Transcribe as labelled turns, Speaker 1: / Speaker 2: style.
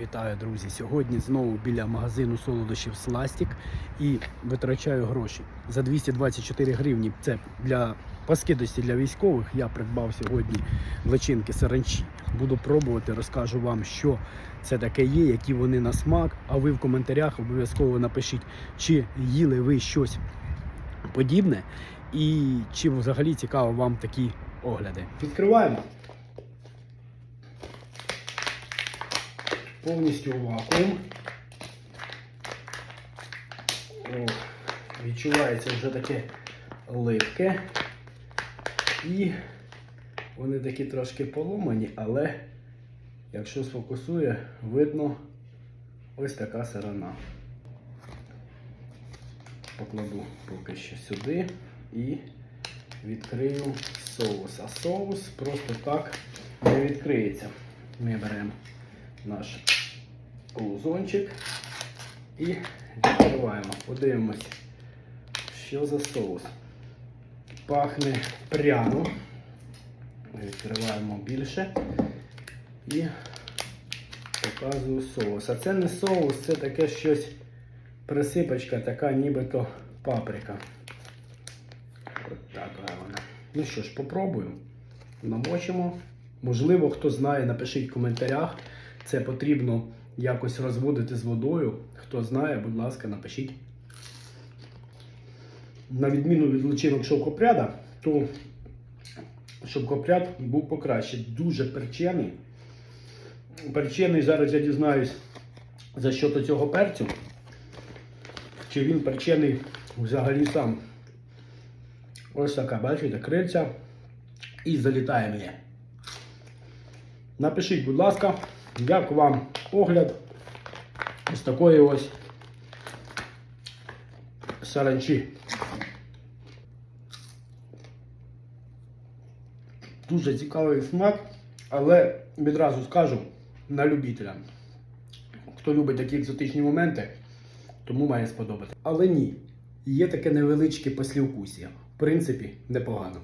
Speaker 1: Вітаю, друзі! Сьогодні знову біля магазину солодощів Сластік і витрачаю гроші за 224 гривні. Це для по скидості для військових. Я придбав сьогодні личинки саранчі. Буду пробувати, розкажу вам, що це таке є, які вони на смак. А ви в коментарях обов'язково напишіть, чи їли ви щось подібне, і чи взагалі цікаво вам такі огляди. Відкриваємо. Повністю у вакуум. О, відчувається вже таке липке. І вони такі трошки поломані, але якщо сфокусує, видно ось така сирена. Покладу поки що сюди і відкрию соус. А соус просто так не відкриється. Ми беремо наш лузончик і відкриваємо. Подивимось, що за соус. Пахне пряно. Відкриваємо більше і показую соус. А це не соус, це таке щось присипочка, така нібито паприка. От така вона. Ну що ж, попробуємо. Намочимо. Можливо, хто знає, напишіть в коментарях. Це потрібно якось розводити з водою. Хто знає, будь ласка, напишіть. На відміну від личинок шовкопряда, то шовкопряд був покраще. Дуже перчений. Перчений, зараз я дізнаюсь за що то цього перцю. Чи він перчений взагалі сам. Ось така, бачите, крильця. І залітає мені. Напишіть, будь ласка, як вам огляд ось такої ось саранчі. Дуже цікавий смак, але відразу скажу на любителя. Хто любить такі екзотичні моменти, тому має сподобати. Але ні, є таке невеличке послівкусія. В принципі, непогано.